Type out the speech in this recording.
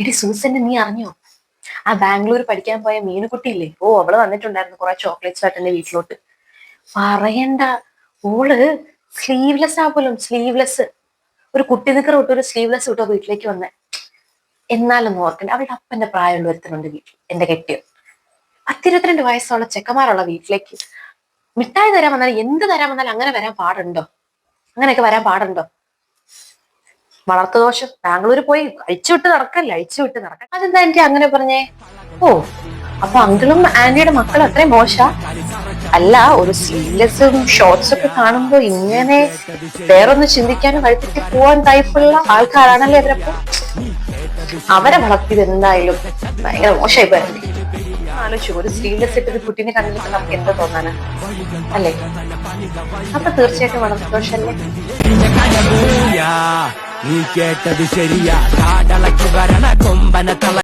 എടി സൂസന്റെ നീ അറിഞ്ഞോ? ആ ബാംഗ്ലൂർ പഠിക്കാൻ പോയ മീനുകുട്ടിയില്ലേ ഓ അവൾ വന്നിട്ടുണ്ടായിരുന്നു കുറെ ചോക്ലേറ്റ്സ് ആയിട്ട് എന്റെ വീട്ടിലോട്ട്. പറയണ്ട ഓൾ സ്ലീവ്ലെസ് ആ പോലും സ്ലീവ്ലെസ് ഒരു കുട്ടി നിക്കർ വിട്ട് ഒരു സ്ലീവ്ലെസ് വിട്ടോ വീട്ടിലേക്ക് വന്നെ. എന്നാലും ഓർക്കണ്ട അവളുടെ അപ്പന്റെ പ്രായമുള്ള ഒരുത്തനുണ്ട് വീട്ടിൽ എന്റെ കെട്ടിയോ പത്തിരുപത്തിരണ്ട് വയസ്സുള്ള ചെക്കന്മാരുള്ള വീട്ടിലേക്ക്. മിഠായി തരാൻ വന്നാൽ എന്ത് തരാൻ വന്നാലും അങ്ങനെ വരാൻ പാടുണ്ടോ? അങ്ങനെയൊക്കെ വരാൻ പാടുണ്ടോ? വളർത്തുദോഷം ബാംഗ്ലൂർ പോയി അഴിച്ചുവിട്ട് നടക്കല്ല? അഴിച്ചുവിട്ട് നടക്ക അതെന്താ എനിക്ക് അങ്ങനെ പറഞ്ഞേ? ഓ അപ്പൊ അങ്കിളും ആന്റിയുടെ മക്കളും അത്രയും മോശ? അല്ല ഒരു സീരിയസും ഷോർട്സ് ഒക്കെ കാണുമ്പോ ഇങ്ങനെ വേറൊന്ന് ചിന്തിക്കാനും വഴിതെറ്റി പോവാൻ ടൈപ്പുള്ള ആൾക്കാരാണല്ലേ അവരപ്പോ അവരെ വളർത്തിയത് എന്തായാലും ഭയങ്കര മോശമായി പോയി. ഒരു സ്ത്രീലെസ് ഇട്ട് ഒരു കുട്ടീനെ കണ്ടിട്ട് നമുക്ക് എന്താ തോന്നാനാ? അല്ലേ? അപ്പൊ തീർച്ചയായിട്ടും വളർത്തുദോഷല്ലേ? నీకేటది శరియా కాడల చివరన కొంబన తల